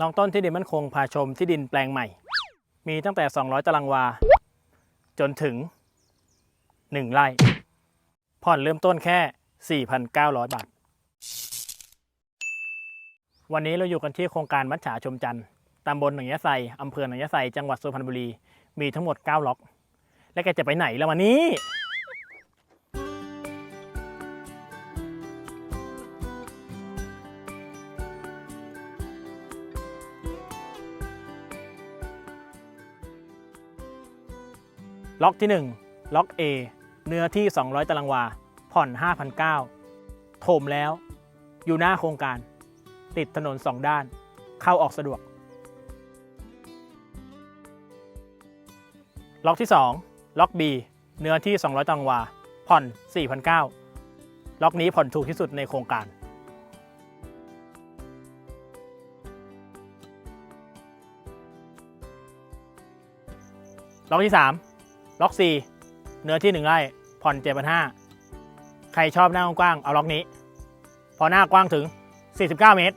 น้องต้นที่ดินมั่นคงพาชมที่ดินแปลงใหม่ มีตั้งแต่ 200 ตารางวา จนถึง 1 ไร่ ผ่อนเริ่มต้นแค่ 4,900 บาท วันนี้เราอยู่กันที่โครงการมัจฉาชมจันทร์ตำบลหนองยะไซอำเภอหนองยะไซ จังหวัดสุพรรณบุรี มีทั้งหมด 9 ล็อก แล้วแกจะไปไหนแล้ววันนี้ ล็อกที่ 1 ล็อก A เนื้อที่ 200 ตารางวา ผ่อน5,900โถมแล้ว อยู่หน้าโครงการ ติดถนน 2 ด้าน เข้าออกสะดวก ล็อกที่ 2 ล็อก B เนื้อที่ 200 ตารางวา ผ่อน4,900ล็อกนี้ผ่อนถูกที่สุดในโครงการ ล็อกที่ 3 ล็อก 4 เนื้อที่ 1 ไร่ ผ่อน7,500ใครชอบหน้ากว้างเอาล็อกนี้ พอหน้ากว้างถึง 49 เมตร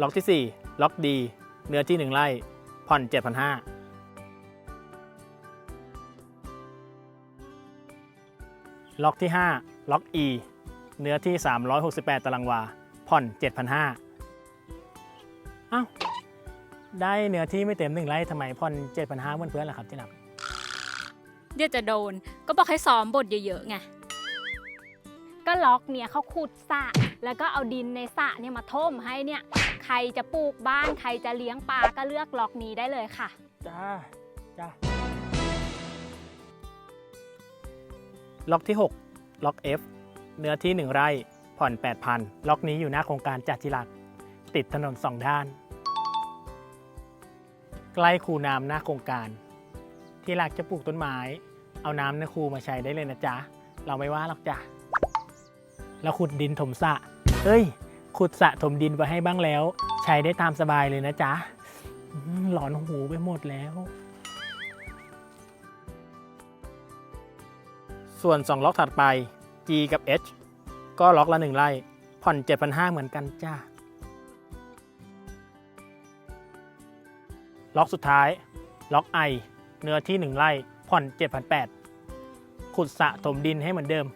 ล็อกที่ 4 ล็อก D เนื้อที่ 1 ไร่ ผ่อน 7,500 ล็อกที่ 5 ล็อก E เนื้อที่ 368 ตารางวา ผ่อน 7,500 อ้าวได้เนื้อที่ไม่เต็มหนึ่งไร่ทำไมผ่อน7,500เหมือนเพื่อนล่ะครับที่หลักเดี๋ยวจะโดน ก็บอกให้ซ้อมบทเยอะๆไง ก็ล็อกเนี่ยเขาขุดสระแล้วก็เอาดินในสระเนี่ยมาท่มให้เนี่ย ใครจะปลูกบ้านใครจะเลี้ยงปลาก็เลือกล็อกนี้ได้เลยค่ะ จ้าจ้าล็อกที่ 6 ล็อก F เนื้อที่ 1 ไร่ผ่อน 8,000 ล็อกนี้อยู่หน้าโครงการจัดจิรัก ติดถนนสองด้าน ใกล้คูน้ำหน้าโครงการ ที่รักจะปลูกต้นไม้ เอาน้ำในคูมาใช้ได้เลยนะจ๊ะ เราไม่ว่าหรอกจ้ะแล้วขุดดินถมสะเอ้ย ขุดสะถมดินไว้ให้บ้างแล้ว ใช้ได้ตามสบายเลยนะจ๊ะหลอนหูไปหมดแล้ว ส่วน 2 ล็อกถัดไป G กับ H ก็ล็อกละ1ไร่ผ่อน7,500เหมือนกันจ้า ล็อกสุดท้าย ล็อก I เนื้อที่ 1 ไร่ผ่อน 7,800 ขุดสระถมดินให้เหมือนเดิม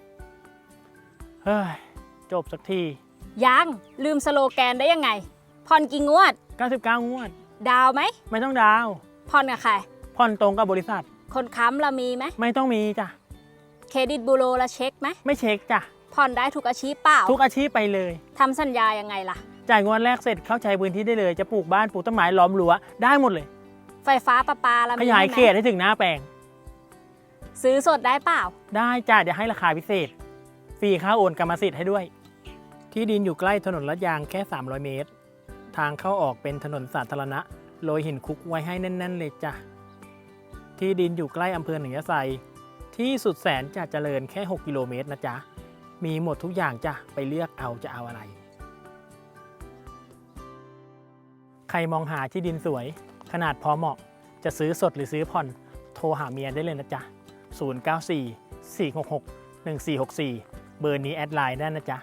เฮ้ย จบสักที ยังลืมสโลแกนได้ยังไง ผ่อนกี่งวด 99 งวด ดาวไหม ไม่ต้องดาว ผ่อนกับใคร ผ่อนตรงกับบริษัท คนค้ำละมีไหม ไม่ต้องมีจ้ะ เครดิตบูโรละเช็คไหม ไม่เช็คจ้ะ ผ่อนได้ทุกอาชีพเปล่า ทุกอาชีพไปเลย ทำสัญญายังไงล่ะ จ่ายงวดแรกเสร็จเข้าใช้พื้นที่ได้เลย จะปลูกบ้านปลูกต้นไม้ล้อมรั้วได้หมดเลย ไฟฟ้าประปาละขมียายไหมเขตให้ถึงหน้าแปลง ซื้อสดได้เปล่า ได้จ้าเดี๋ยวให้ราคาพิเศษ ฟรีค่าโอนกรรมสิทธิ์ให้ด้วย ที่ดินอยู่ใกล้ถนนลาดยางแค่ 300 เมตร ทางเข้าออกเป็นถนนสาธารณะโรยหินคุกไว้ให้แน่น ๆ เลยจ้ะที่ดินอยู่ใกล้อำเภอหนองยะไซที่สุดแสนจะเจริญแค่ 6 กิโลเมตรนะจ๊ะ มีหมดทุกอย่างจ้ะ ไปเลือกเอาจะเอาอะไร รมองหาที่ดินสวย ขนาดพอเหมาะ จะซื้อสดหรือซื้อผ่อน โทรหาเมียได้เลยนะจ๊ะ 094 466 1464 เบอร์นี้แอดไลน์ได้นะจ๊ะ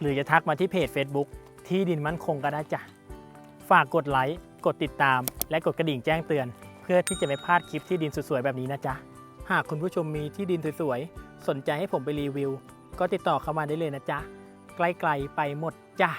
หรือจะทักมาที่เพจ Facebook ที่ดินมั่นคงก็ได้จ้ะ ฝากกดไลค์ กดติดตาม และกดกระดิ่งแจ้งเตือน เพื่อที่จะไม่พลาดคลิปที่ดินสวยๆแบบนี้นะจ๊ะ หากคุณผู้ชมมีที่ดินสวยๆ สนใจให้ผมไปรีวิว ก็ติดต่อเข้ามาได้เลยนะจ๊ะ ไกลๆไปหมดจ้ะ